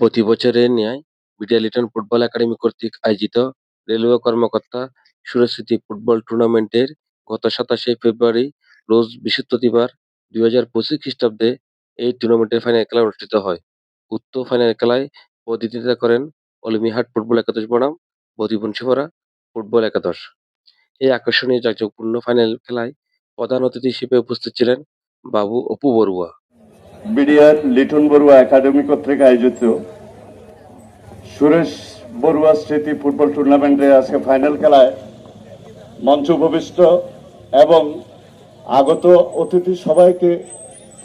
প্রতি বছরের ন্যায় বিডিআর লিটন ফুটবল একাডেমি কর্তৃক আয়োজিত রেলওয়ে কর্মকর্তা সুরস্মৃতি ফুটবল টুর্নামেন্টের গত সাতাশে ফেব্রুয়ারি রোজ বৃহস্পতিবার দুই হাজার পঁচিশ খ্রিস্টাব্দে এই টুর্নামেন্টের ফাইনাল খেলা অনুষ্ঠিত হয়। উক্ত ফাইনাল খেলায় প্রতিদ্বন্দ্বিতা করেন অলিমিহাট ফুটবল একাদশ বনাম বদিবংশীপাড়া ফুটবল একাদশ। এই আকর্ষণীয় জাঁকজমকপূর্ণ ফাইনাল খেলায় প্রধান অতিথি হিসেবে উপস্থিত ছিলেন বাবু অপু বড়ুয়া। বিডিআর লিটন বড়ুয়া একাডেমি কর্তৃক আয়োজিত। সুরেশ বড়ুয়া স্মৃতি ফুটবল টুর্নামেন্টে আজকে ফাইনাল খেলায় মঞ্চ উপবিষ্ট এবং আগত অতিথি সবাইকে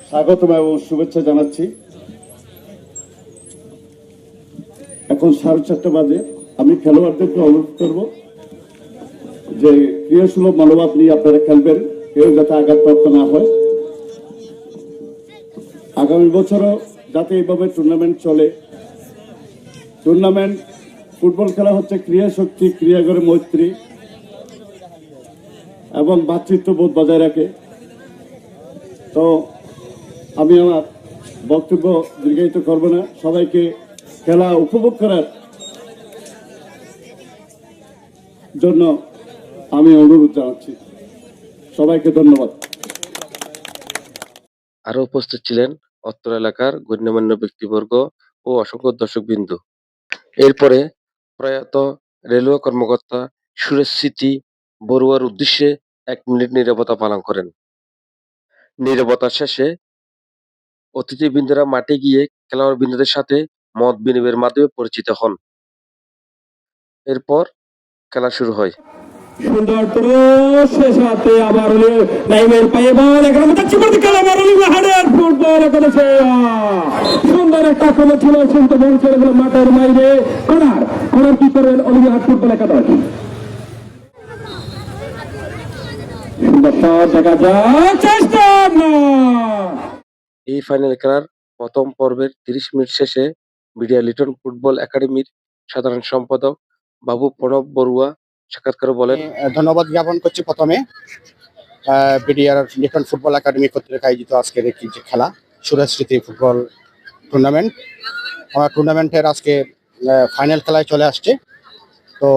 স্বাগতম এবং শুভেচ্ছা জানাচ্ছি। এখন সাড়ে চারটা বাজে। আমি খেলোয়াড়দেরকে অনুরোধ করব যে ক্রিয়াসুলভ মনোভাব নিয়ে আপনারা খেলবেন। কেউ যাতে আঘাতপ্রাপ্ত না হয়। আগামী বছরও যাতে এইভাবে টুর্নামেন্ট চলে। টুর্নামেন্ট ফুটবল খেলা হচ্ছে ক্রিয়া শক্তি ক্রিয়া করে মৈত্রী এবং ভ্রাতৃত্ববোধ বজায় রাখে। তো আমি আমার বক্তব্য দীর্ঘায়িত করব না। সবাইকে খেলা উপভোগ করার জন্য আমি অনুরোধ জানাচ্ছি। সবাইকে ধন্যবাদ। আরও উপস্থিত ছিলেন অত্র এলাকার গণ্যমান্য ব্যক্তিবর্গ ও অসংখ্য দর্শকবৃন্দ। এরপরে প্রয়াত রেলওয়ে কর্মকর্তা সুরেশ স্মৃতি বড়ুয়ার উদ্দেশ্যে এক মিনিট নীরবতা পালন করেন। নীরবতা শেষে অতিথিবৃন্দরা মাঠে গিয়ে খেলোয়াড়বৃন্দদের সাথে মত বিনিময়ের মাধ্যমে পরিচিত হন। এরপর খেলা শুরু হয়। সুন্দর শেষ হাতে আবার নাইমের পায়ে বল, এখানে যাচ্ছে প্রতিকাল সুন্দর একটা আক্রমণ ছিল কিন্তু বল ছেড়ে গেল মাঠের বাইরে। কর্নার কর্নার কি করবেন? অলিভিয়া ফুটবল একাদশ। এই ফাইনাল খেলার প্রথম পর্বের তিরিশ মিনিট শেষে মিডিয়া লিটন ফুটবল একাডেমির সাধারণ সম্পাদক বাবু প্রণব বড়ুয়া সাক্ষাৎকার বলেন ধন্যবাদ জ্ঞাপন করছি প্রথমে। বিডিআর লিটন ফুটবল একাডেমি কর্তৃক আয়োজিত আজকের একটি যে খেলা সুরেশ স্মৃতি ফুটবল টুর্নামেন্ট আমার টুর্নামেন্টের আজকে ফাইনাল খেলায় চলে আসছে। তো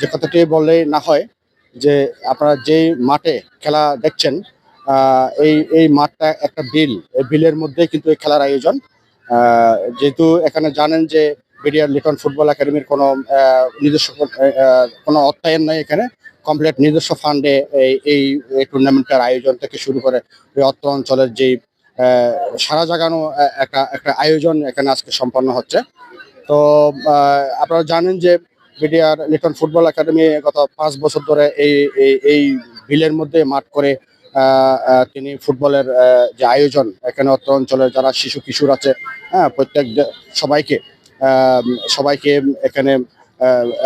যে কথাটি বললেই না হয়, যে আপনারা যেই মাঠে খেলা দেখছেন এই এই মাঠটা একটা বিল। এই বিলের মধ্যেই কিন্তু এই খেলার আয়োজন। যেহেতু এখানে জানেন যে বিডিআর লিটন ফুটবল একাডেমির কোনো নিজস্ব কোনো অর্থায়ন নেই এখানে। কমপ্লিট নিজস্ব ফান্ডে এই এই টুর্নামেন্টের আয়োজন থেকে শুরু করে অত্র অঞ্চলের যেই সারা জাগানো একটা একটা আয়োজন এখানে আজকে সম্পন্ন হচ্ছে। তো আপনারা জানেন যে বিডিআর লিটন ফুটবল একাডেমি গত পাঁচ বছর ধরে এই এই বিলের মধ্যে মাঠ করে তিনি ফুটবলের যে আয়োজন এখানে অত্র অঞ্চলের যারা শিশু, কিশোর আছে হ্যাঁ প্রত্যেক সবাইকে সবাইকে এখানে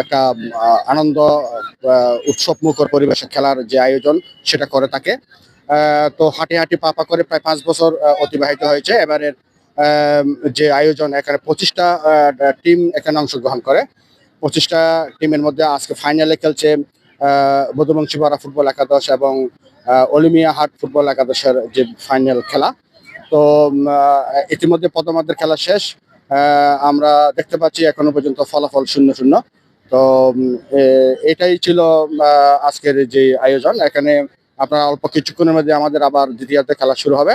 একটা আনন্দ উৎসব মুখর পরিবেশে খেলার যে আয়োজন, সেটা করে থাকে। তো হাঁটি হাঁটি পা পা করে প্রায় পাঁচ বছর অতিবাহিত হয়েছে। এবারের যে আয়োজন, এখানে পঁচিশটা টিম এখানে অংশগ্রহণ করে। পঁচিশটা টিমের মধ্যে আজকে ফাইনালে খেলছে বধুবংশীপাড়া ফুটবল একাদশ এবং অলিমিয়া হাট ফুটবল একাদশের যে ফাইনাল খেলা। তো ইতিমধ্যে প্রথমার্ধের খেলা শেষ। আমরা দেখতে পাচ্ছি এখনও পর্যন্ত ফলাফল শূন্য শূন্য। তো এটাই ছিল আজকের যে আয়োজন। এখানে আপনারা অল্প কিছুক্ষণের মধ্যে আমাদের আবার দ্বিতীয়ার্ধে খেলা শুরু হবে।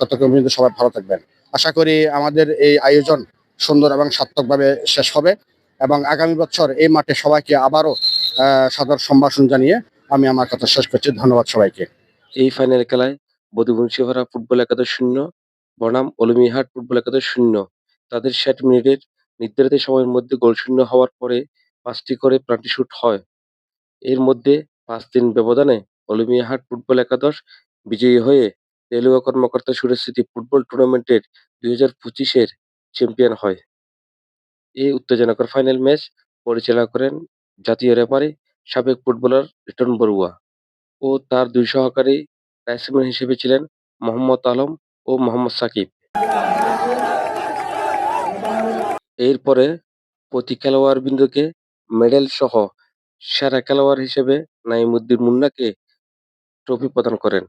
ততক্ষণ পর্যন্ত সবাই ভালো থাকবেন। আশা করি আমাদের এই আয়োজন সুন্দর এবং সার্থকভাবে শেষ হবে এবং আগামী বছর এই মাঠে সবাইকে আবারও সাদর সম্ভাষণ জানিয়ে আমি আমার কথা শেষ করছি। ধন্যবাদ সবাইকে। এই ফাইনাল খেলায় বধুবংশীপাড়া ফুটবল একাদশ শূন্য, বনাম অলিমিহাট ফুটবল একাদশ শূন্য। তাদের ষাট মিনিটের নির্ধারিত সময়ের মধ্যে গোল শূন্য হওয়ার পরে পাঁচটি করে প্রান্তি শুট হয়। এর মধ্যে পাঁচ তিন ব্যবধানে অলিমিয়াহাট ফুটবল একাদশ বিজয়ী হয়ে রেলওয়ে কর্মকর্তা সুরেশ স্মৃতি ফুটবল টুর্নামেন্টের দুই হাজার পঁচিশের চ্যাম্পিয়ন হয়। এই উত্তেজনাকর ফাইনাল ম্যাচ পরিচালনা করেন জাতীয় রেফারি সাবেক ফুটবলার রিটন বড়ুয়া ও তার দুই সহকারী ব্যাটসম্যান হিসেবে ছিলেন মোহাম্মদ আলম ও মোহাম্মদ সাকিব। এরপরে প্রতি খেলোয়াড় বিন্দুকে মেডেল সহ সেরা খেলোয়াড় হিসেবে নাইমুদ্দিন মুন্নাকে ট্রফি প্রদান করেন।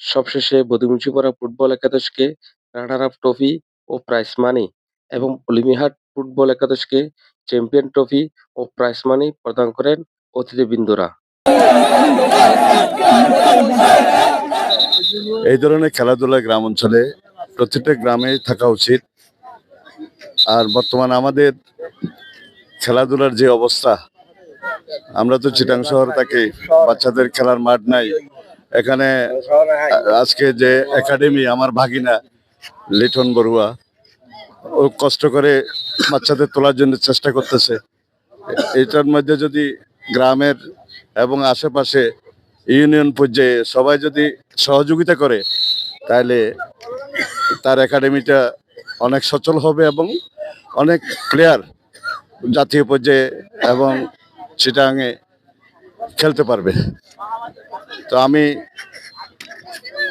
সবশেষে বধুমুন্সিপাড়া ফুটবল একাদশকে রানার আপ ট্রফি ও প্রাইজ মানি এবং অলিমিহাট ফুটবল একাদশকে চ্যাম্পিয়ন ট্রফি ও প্রাইজ মানি প্রদান করেন অতিথিবৃন্দরা। এই ধরনের খেলাধুলা গ্রাম অঞ্চলে প্রত্যেকটা গ্রামে থাকা উচিত। আর বর্তমান আমাদের খেলাধুলার যে অবস্থা, আমরা তো চিটাং শহর থাকি, বাচ্চাদের খেলার মাঠ নাই। এখানে আজকে যে একাডেমি, আমার ভাগিনা লিটন বড়ুয়া, ও কষ্ট করে বাচ্চাদের তোলার জন্য চেষ্টা করতেছে। এটার মধ্যে যদি গ্রামের এবং আশেপাশে ইউনিয়ন পর্যায়ে সবাই যদি সহযোগিতা করে, তাহলে তার একাডেমিটা অনেক সচল হবে এবং অনেক প্লেয়ার জাতীয় পর্যায়ে এবং চিটাঙে খেলতে পারবে। তো আমি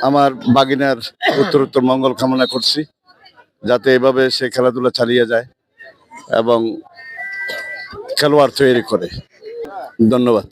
আমার বাগিনার উত্তর উত্তর মঙ্গল কামনা করছি, যাতে এভাবে সে খেলাধুলা চালিয়ে যায় এবং খেলোয়াড় তৈরি করে। ধন্যবাদ।